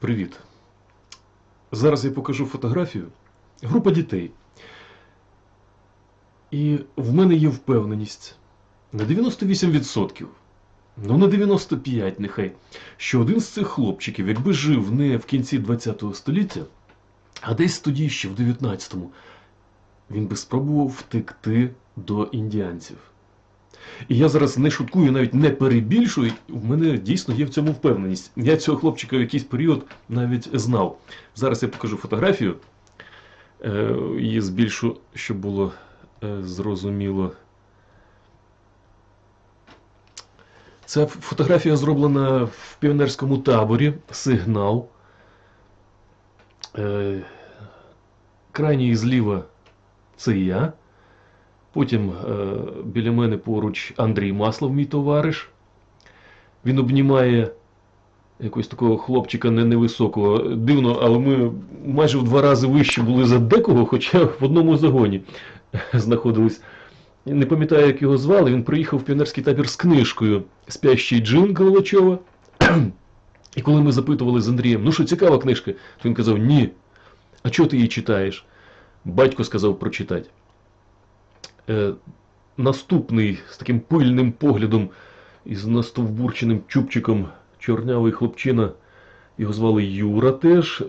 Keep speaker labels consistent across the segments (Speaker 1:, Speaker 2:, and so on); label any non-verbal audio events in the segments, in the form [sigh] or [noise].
Speaker 1: Привіт. Зараз я покажу фотографію. Група дітей. І в мене є впевненість на 98%, ну на 95% нехай, що один з цих хлопчиків, якби жив не в кінці 20 століття, а десь тоді ще в 19-му, він би спробував втекти до індіанців. І я зараз не шуткую, навіть не перебільшую. В мене дійсно є в цьому впевненість. Я цього хлопчика в якийсь період навіть знав. Зараз я покажу фотографію. Е, Її збільшу, щоб було е, зрозуміло. Ця фотографія зроблена в піонерському таборі. Сигнал. Е, Крайній зліва це я. Потім е, біля мене поруч Андрій Маслов, мій товариш. Він обнімає якогось такого хлопчика не невисокого. Дивно, але ми майже в два рази вище були за декого, хоча в одному загоні [laughs] знаходились. Не пам'ятаю, як його звали. Він приїхав в піонерський табір з книжкою Спящий джин Головачова. [clears throat] І коли ми запитували з Андрієм, ну що цікава книжка, то він казав, ні. А чого ти її читаєш? Батько сказав прочитати. Е, наступний з таким пильним поглядом із настовбурченим чубчиком чорнявий хлопчина. Його звали Юра теж,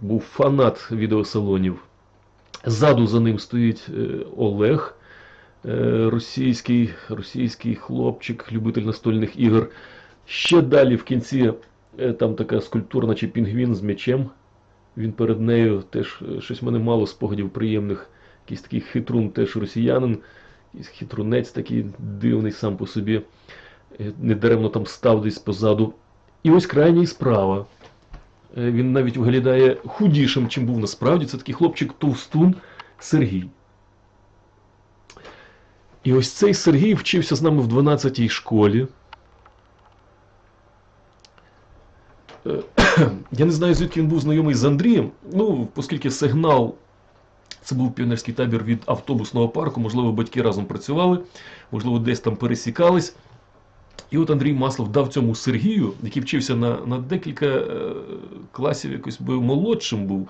Speaker 1: був фанат відеосалонів. Ззаду за ним стоїть е, Олег, е, російський, російський хлопчик, любитель настольних ігор. Ще далі в кінці е, там така скульптура, наче пінгвін з м'ячем. Він перед нею теж щось в мене мало спогадів приємних. Якийсь такий хитрун, теж росіянин, якийсь хитрунець такий дивний сам по собі. Е, Недаремно там став десь позаду. І ось крайній справа. Е, Він навіть виглядає худішим, чим був насправді. Це такий хлопчик Товстун Сергій. І ось цей Сергій вчився з нами в 12-й школі. Е, [clears throat] Я не знаю, звідки він був знайомий з Андрієм. Ну, оскільки сигнал це був піонерський табір від автобусного парку, можливо, батьки разом працювали, можливо, десь там пересікались. І от Андрій Маслов дав цьому Сергію, який вчився на, на декілька е, класів, якось би молодшим був,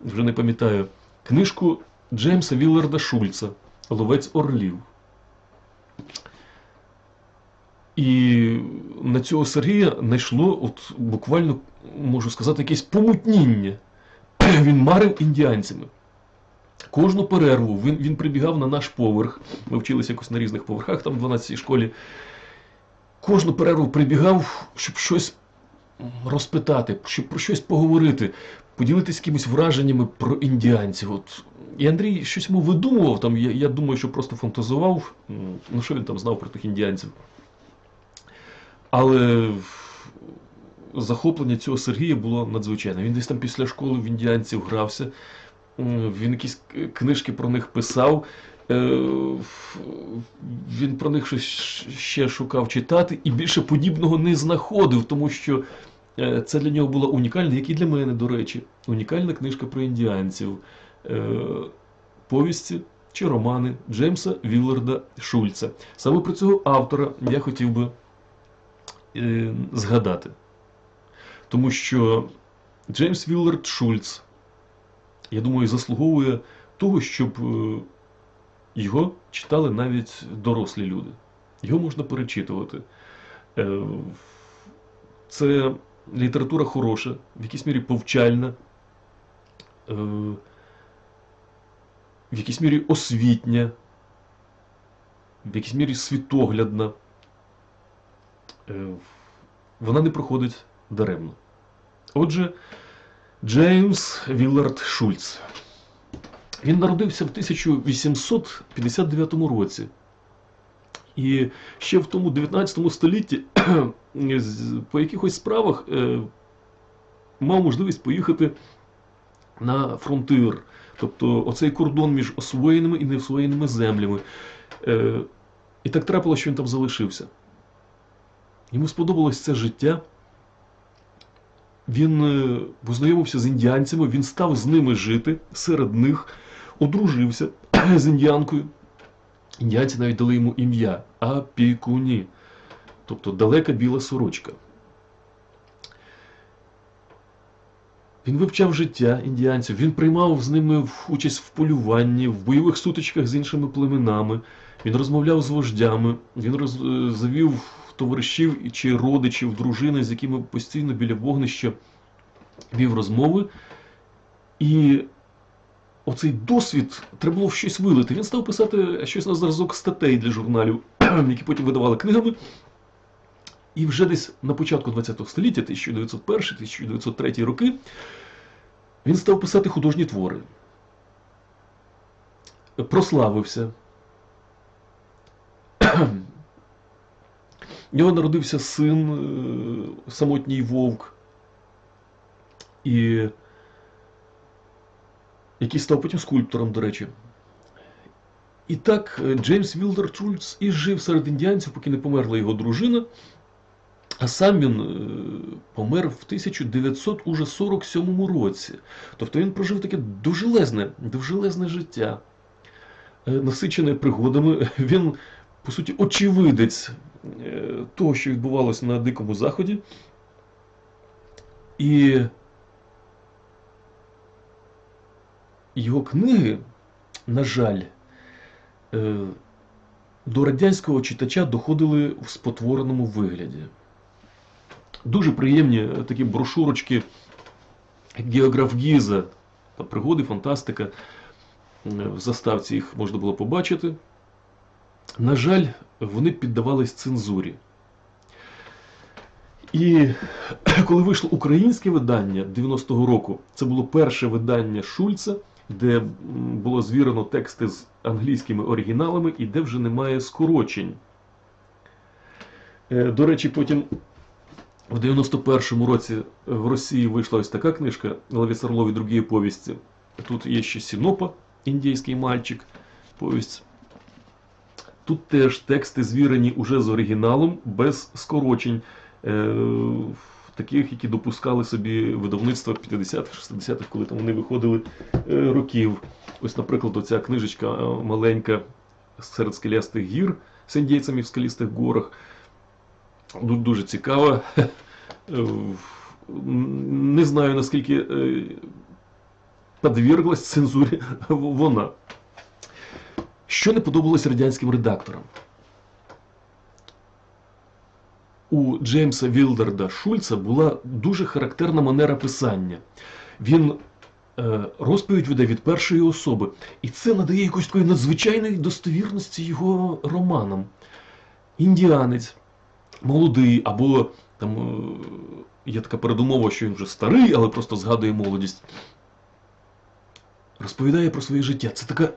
Speaker 1: вже не пам'ятаю, книжку Джеймса Вілларда Шульца Ловець Орлів. І на цього Сергія знайшло, от буквально, можу сказати, якесь помутніння. [clears throat] Він марив індіанцями. Кожну перерву він, він прибігав на наш поверх. Ми вчилися якось на різних поверхах, там в 12-й школі. Кожну перерву прибігав, щоб щось розпитати, щоб про щось поговорити, поділитися якимись враженнями про індіанців. От. І Андрій щось йому видумував, там, я, я думаю, що просто фантазував. Ну, що він там знав про тих індіанців. Але захоплення цього Сергія було надзвичайне. Він десь там після школи в індіанців грався, він якісь книжки про них писав. е, Він про них щось ще шукав читати і більше подібного не знаходив, тому що е, це для нього була унікальна, як і для мене, до речі, унікальна книжка про індіанців, е, повісті чи романи Джеймса Вілларда Шульца. Саме про цього автора я хотів би е, згадати. Тому що Джеймс Віллард Шульц, я думаю, заслуговує того, щоб е, його читали навіть дорослі люди. Його можна перечитувати. Е, Це література хороша, в якійсь мірі повчальна, е, в якійсь мірі освітня, в якійсь мірі світоглядна. Вона не проходить даремно. Отже, Джеймс Віллард Шульц. Він народився в 1859 році. І ще в тому 19 столітті по якихось справах е, мав можливість поїхати на фронтир. Тобто оцей кордон між освоєними і неосвоєними землями. Е, і так трапилося, що він там залишився. Йому сподобалось це життя. Він е, познайомився з індіанцями, він став з ними жити серед них, одружився з індіанкою. Індіанці навіть дали йому ім'я Апікуні, тобто далека біла сорочка. Він вивчав життя індіанців, він приймав з ними участь в полюванні, в бойових сутичках з іншими племенами. Він розмовляв з вождями, він роз, е, завів товаришів чи родичів, дружини, з якими постійно біля вогнища вів розмови. І оцей досвід треба було щось вилити. Він став писати щось на зразок статей для журналів, [clears throat] які потім видавали книгами. І вже десь на початку ХХ століття, 1901-1903 роки, він став писати художні твори. Прославився. У нього народився син, е, самотній вовк, і який став потім скульптором, до речі. І так е, Джеймс Вілдер Шульц і жив серед індіанців, поки не померла його дружина. А сам він е, помер в 1947 році. Тобто він прожив таке довжелезне, довжелезне життя, насичене пригодами. Він, по суті, очевидець того, що відбувалося на Дикому Заході. І його книги, на жаль, е, до радянського читача доходили в спотвореному вигляді. Дуже приємні е, такі брошурочки Географ Гіза та пригоди, фантастика. Е, В заставці їх можна було побачити. На жаль, вони піддавались цензурі. І [clears throat] коли вийшло українське видання 90-го року, це було перше видання Шульца, де було звірено тексти з англійськими оригіналами і де вже немає скорочень. Е, До речі, потім в 91-му році в Росії вийшла ось така книжка Лавіс Орлов другі повісті. Тут є ще Сінопа, індійський мальчик, повість. Тут теж тексти звірені уже з оригіналом, без скорочень, е, таких, які допускали собі видавництва 50-х, 60-х, коли там вони виходили е, років. Ось, наприклад, оця книжечка е, маленька серед скелястих гір з індійцями в скалістих горах. Ну, Дуже цікава. [laughs] Е, Не знаю, наскільки е, подверглась цензурі [laughs] вона. Що не подобалось радянським редакторам? У Джеймса Вілдерда Шульца була дуже характерна манера писання. Він е, розповідь веде від першої особи, і це надає якоїсь такої надзвичайної достовірності його романам. Індіанець, молодий, або там е, є така передумова, що він вже старий, але просто згадує молодість. Розповідає про своє життя. Це така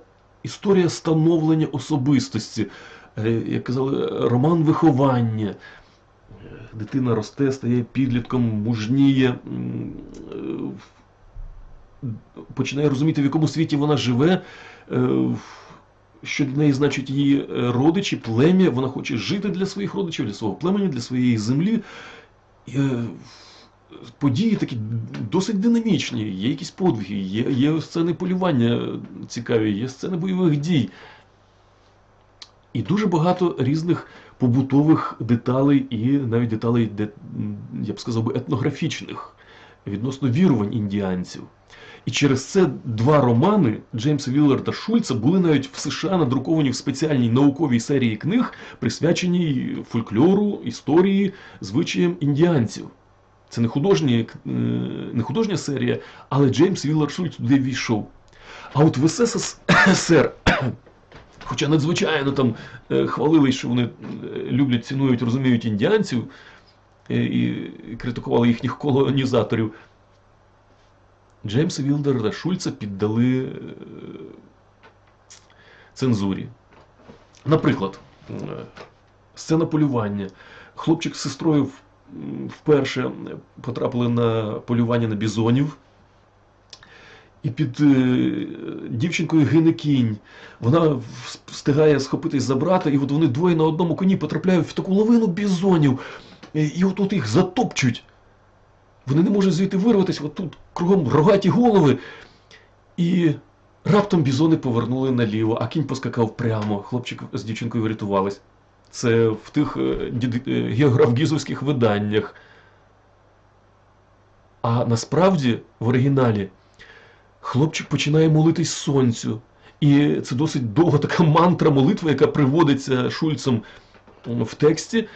Speaker 1: історія становлення особистості, е, як казали, роман виховання. Е, Дитина росте, стає підлітком, мужніє, е, починає розуміти, в якому світі вона живе, що для неї значить її родичі, плем'я, вона хоче жити для своїх родичів, для свого племені, для своєї землі. Події такі досить динамічні, є якісь подвиги, є, є сцени полювання цікаві, є сцени бойових дій. І дуже багато різних побутових деталей, і навіть деталей, де, я б сказав би, етнографічних відносно вірувань індіанців. І через це два романи Джеймса Вілларда Шульца були навіть в США надруковані в спеціальній науковій серії книг, присвяченій фольклору, історії, звичаям індіанців. Це не, художні, е, не художня серія, але Джеймс Віллар Шульц туди війшов. А от в [coughs] СССР, [coughs] хоча надзвичайно там е, хвалили, що вони е, люблять, цінують, розуміють індіанців і критикували їхніх колонізаторів, Джеймса Вілдера Шульца піддали цензурі. Наприклад, сцена полювання. Хлопчик з сестрою вперше потрапили на полювання на бізонів. І під е, дівчинкою гине кінь. Вона встигає схопитись за брата, і от вони двоє на одному коні потрапляють в таку лавину бізонів. І, от тут їх затопчуть. Вони не можуть звідти вирватися, от тут кругом рогаті голови. І раптом бізони повернули наліво, а кінь поскакав прямо. Хлопчик з дівчинкою врятувались. Це в тих е, е, географгізовських виданнях. А насправді в оригіналі хлопчик починає молитись сонцю. І це досить довга така мантра молитви, яка приводиться Шульцем в тексті.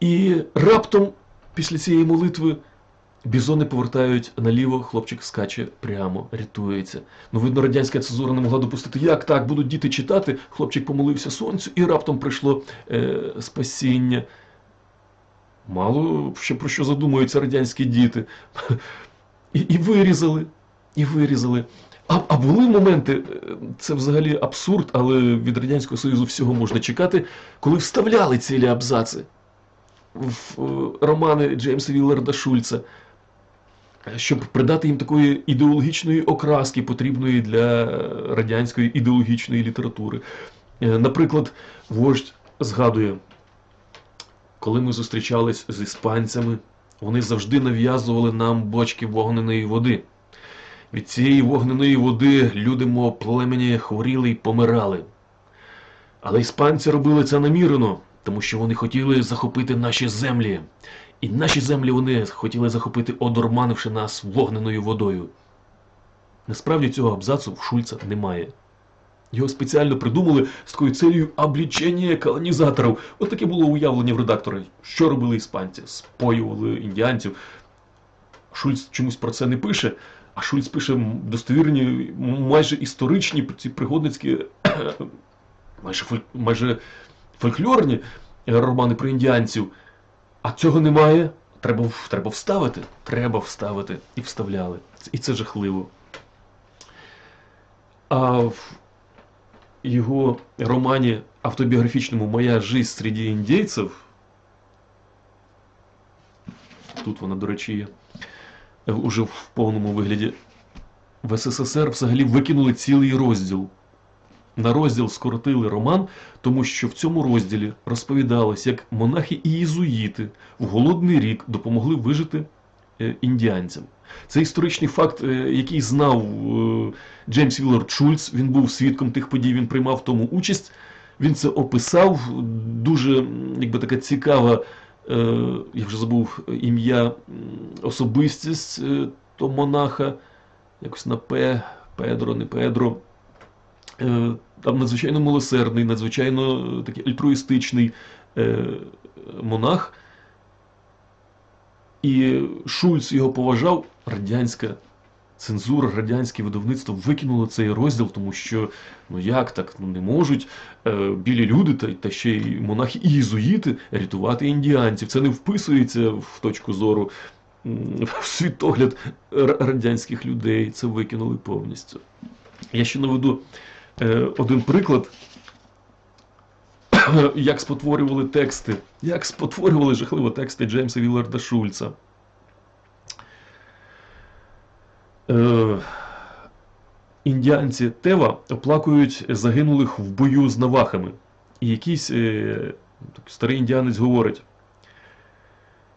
Speaker 1: І раптом після цієї молитви бізони повертають наліво, хлопчик скаче прямо, рятується. Ну, видно, радянська цензура не могла допустити, як так, будуть діти читати, хлопчик помолився сонцю, і раптом прийшло е, спасіння. Мало ще про що задумуються радянські діти. І, і вирізали, і вирізали. А, а були моменти, е, це взагалі абсурд, але від Радянського Союзу всього можна чекати, коли вставляли цілі абзаци в е, романи Джеймса Вілларда Шульца, щоб придати їм такої ідеологічної окраски, потрібної для радянської ідеологічної літератури. Е, Наприклад, вождь згадує, коли ми зустрічались з іспанцями, вони завжди нав'язували нам бочки вогненої води. Від цієї вогненої води люди мого племені хворіли й помирали. Але іспанці робили це намірено, тому що вони хотіли захопити наші землі. І наші землі вони хотіли захопити, одурманивши нас вогненою водою. Насправді цього абзацу в Шульца немає. Його спеціально придумали з такою целью облічення колонізаторів. От таке було уявлення в редактора. Що робили іспанці? Споювали індіанців. Шульц чомусь про це не пише, а Шульц пише достовірні, майже історичні ці пригодницькі, [coughs] майже, фоль, майже фольклорні романи про індіанців. А цього немає. Треба, треба вставити. Треба вставити. І вставляли. І це жахливо. А в його романі автобіографічному Моя жизнь серед індійців. Тут вона, до речі, є. е, Уже в повному вигляді. В СССР взагалі викинули цілий розділ. На розділ скоротили роман, тому що в цьому розділі розповідалось, як монахи і єзуїти в голодний рік допомогли вижити е, індіанцям. Це історичний факт, е, який знав е, Джеймс Віллард Шульц. Він був свідком тих подій, він приймав в тому участь. Він це описав. Дуже якби така цікава, я вже забув ім'я, особистість то монаха, якось на П, Педро, не Педро. Е, Там надзвичайно милосердний, надзвичайно е, такий альтруїстичний е, монах. І Шульц його поважав, радянська цензура, радянське видавництво викинуло цей розділ, тому що ну як так ну не можуть е, білі люди та, та ще й монахи і єзуїти рятувати індіанців. Це не вписується в точку зору в світогляд радянських людей. Це викинули повністю. Я ще наведу один приклад. [coughs] Як спотворювали тексти, як спотворювали жахливо тексти Джеймса Вілларда Шульца. Е, індіанці Тева оплакують загинулих в бою з навахами. І якийсь е, старий індіанець говорить: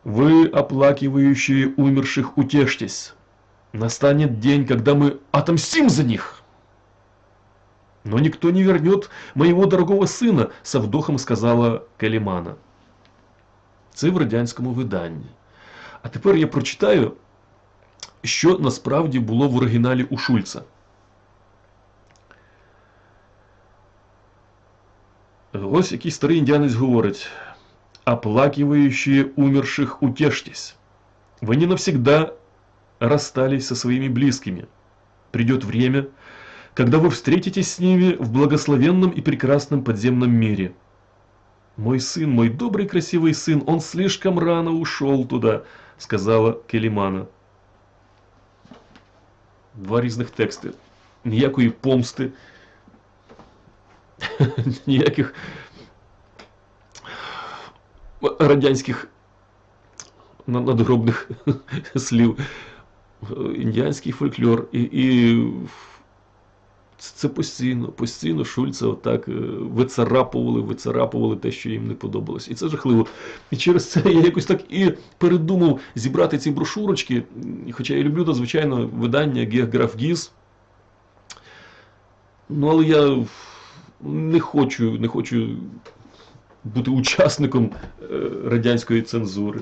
Speaker 1: Ви, оплакивающие умерших, утешьтесь. Настанет день, когда мы отомстим за них. Но никто не вернет моего дорогого сина, со вдохом сказала Калімана. Це в радянському виданні. А тепер я прочитаю, що насправді було в оригіналі у Шульца. Ось якийсь старий індіанець говорить: оплакивающие умерших, утешьтесь. Вы не навсегда расстались со своими близкими. Придет время, когда вы встретитесь с ними в благословенном и прекрасном подземном мире. Мой сын, мой добрый красивый сын, он слишком рано ушел туда, сказала Келімана. Два різних тексти. Ніякої помсти, [laughs] ніяких радянських на- надгробних [laughs] слів. Індіанський фольклор. І, і це постійно, постійно Шульца отак е, вицарапували, вицарапували те, що їм не подобалось. І це жахливо. І через це я якось так і передумав зібрати ці брошурочки. Хоча я люблю надзвичайно видання Географ Гіз. Ну, але я не хочу, не хочу бути учасником е, радянської цензури.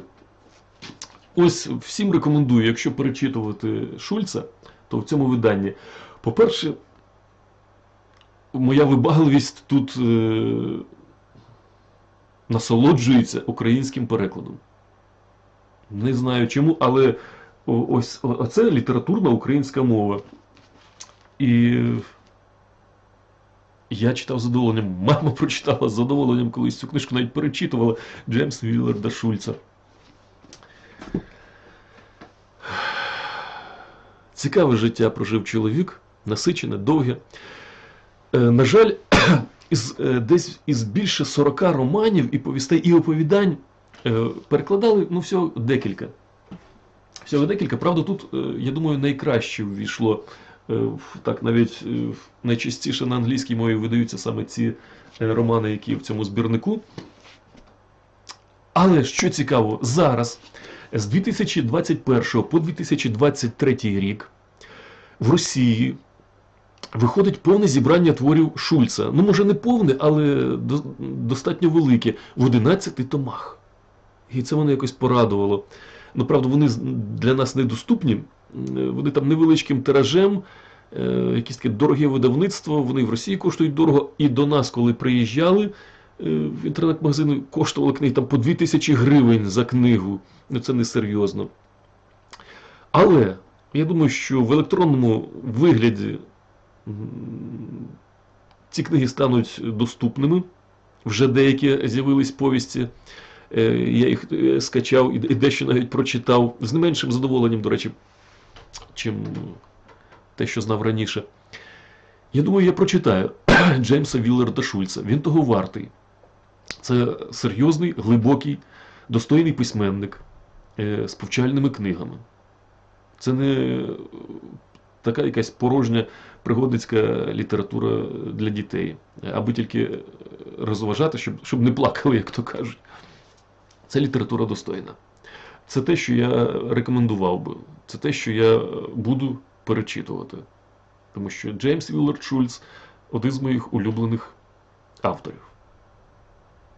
Speaker 1: ось всім рекомендую, якщо перечитувати Шульца, то в цьому виданні, по-перше, моя вибагливість тут е, насолоджується українським перекладом. Не знаю чому, але ось оце літературна українська мова. І я читав з задоволенням, мама прочитала з задоволенням колись цю книжку, навіть перечитувала Джеймса Вілларда Шульца. Цікаве життя прожив чоловік, насичене, довге. Е, на жаль, [clears throat] із, е, десь із більше 40 романів і повістей і оповідань е, перекладали ну, всього декілька. Всього декілька. Правда, тут, я думаю, найкраще ввійшло. Так, навіть найчастіше на англійській мові видаються саме ці романи, які в цьому збірнику. Але що цікаво, зараз, з 2021 по 2023 рік, в Росії виходить повне зібрання творів Шульца. Ну, може, не повне, але достатньо велике, в 11 томах. І це мене якось порадувало. Ну, правда, вони для нас недоступні. Вони там невеличким тиражем, е, якісь таке дороге видавництво, вони в Росії коштують дорого. І до нас, коли приїжджали е, в інтернет-магазини, коштували книги там по 2000 гривень за книгу. Ну, це несерйозно. Але я думаю, що в електронному вигляді ці книги стануть доступними. Вже деякі з'явились повісті. Е, Я їх е, скачав і дещо навіть прочитав з не меншим задоволенням, до речі, чим те, що знав раніше. Я думаю, я прочитаю [clears throat] Джеймса Вілларда Шульца. Він того вартий. Це серйозний, глибокий, достойний письменник е, з повчальними книгами. Це не така якась порожня пригодницька література для дітей, аби тільки розважати, щоб, щоб не плакали, як то кажуть. Це література достойна. Це те, що я рекомендував би. Це те, що я буду перечитувати. Тому що Джеймс Віллард Шульц один з моїх улюблених авторів.